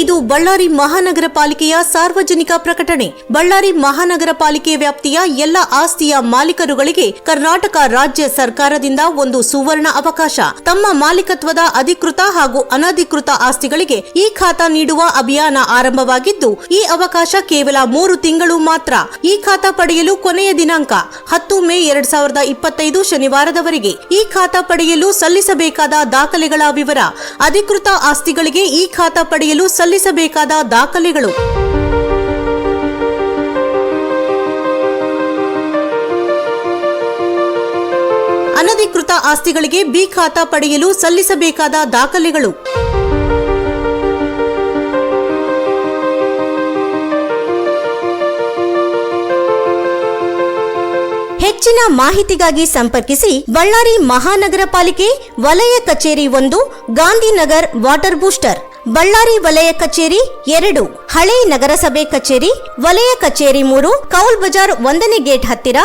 ಇದು ಬಳ್ಳಾರಿ ಮಹಾನಗರ ಪಾಲಿಕೆಯ ಸಾರ್ವಜನಿಕ ಪ್ರಕಟಣೆ. ಬಳ್ಳಾರಿ ಮಹಾನಗರ ಪಾಲಿಕೆ ವ್ಯಾಪ್ತಿಯ ಎಲ್ಲ ಆಸ್ತಿಯ ಮಾಲೀಕರುಗಳಿಗೆ ಕರ್ನಾಟಕ ರಾಜ್ಯ ಸರ್ಕಾರದಿಂದ ಒಂದು ಸುವರ್ಣ ಅವಕಾಶ. ತಮ್ಮ ಮಾಲೀಕತ್ವದ ಅಧಿಕೃತ ಹಾಗೂ ಅನಧಿಕೃತ ಆಸ್ತಿಗಳಿಗೆ ಈ ಖಾತಾ ನೀಡುವ ಅಭಿಯಾನ ಆರಂಭವಾಗಿದ್ದು, ಈ ಅವಕಾಶ ಕೇವಲ ಮೂರು ತಿಂಗಳು ಮಾತ್ರ. ಈ ಖಾತಾ ಪಡೆಯಲು ಕೊನೆಯ ದಿನಾಂಕ ಹತ್ತು ಮೇ ಎರಡ್ ಸಾವಿರದ ಇಪ್ಪತ್ತೈದು ಶನಿವಾರದವರೆಗೆ. ಈ ಖಾತಾ ಪಡೆಯಲು ಸಲ್ಲಿಸಬೇಕಾದ ದಾಖಲೆಗಳ ವಿವರ. ಅಧಿಕೃತ ಆಸ್ತಿಗಳಿಗೆ ಈ ಖಾತಾ ಪಡೆಯಲು ದಾಖಲೆಗಳು. ಅನಧಿಕೃತ ಆಸ್ತಿಗಳಿಗೆ ಬಿ ಖಾತಾ ಪಡೆಯಲು ಸಲ್ಲಿಸಬೇಕಾದ ದಾಖಲೆಗಳು. ಹೆಚ್ಚಿನ ಮಾಹಿತಿಗಾಗಿ ಸಂಪರ್ಕಿಸಿ ಬಳ್ಳಾರಿ ಮಹಾನಗರ ಪಾಲಿಕೆ ವಲಯ ಕಚೇರಿ ಒಂದು, ಗಾಂಧಿನಗರ್ ವಾಟರ್ ಬೂಸ್ಟರ್. ಬಳ್ಳಾರಿ ವಲಯ ಕಚೇರಿ ಎರಡು, ಹಳೆ ನಗರಸಭೆ ಕಚೇರಿ, ವಲಯ ಕಚೇರಿ ಮೂರು, ಕೌಲ್ ಬಜಾರ್ ಒಂದನೇ ಗೇಟ್ ಹತ್ತಿರ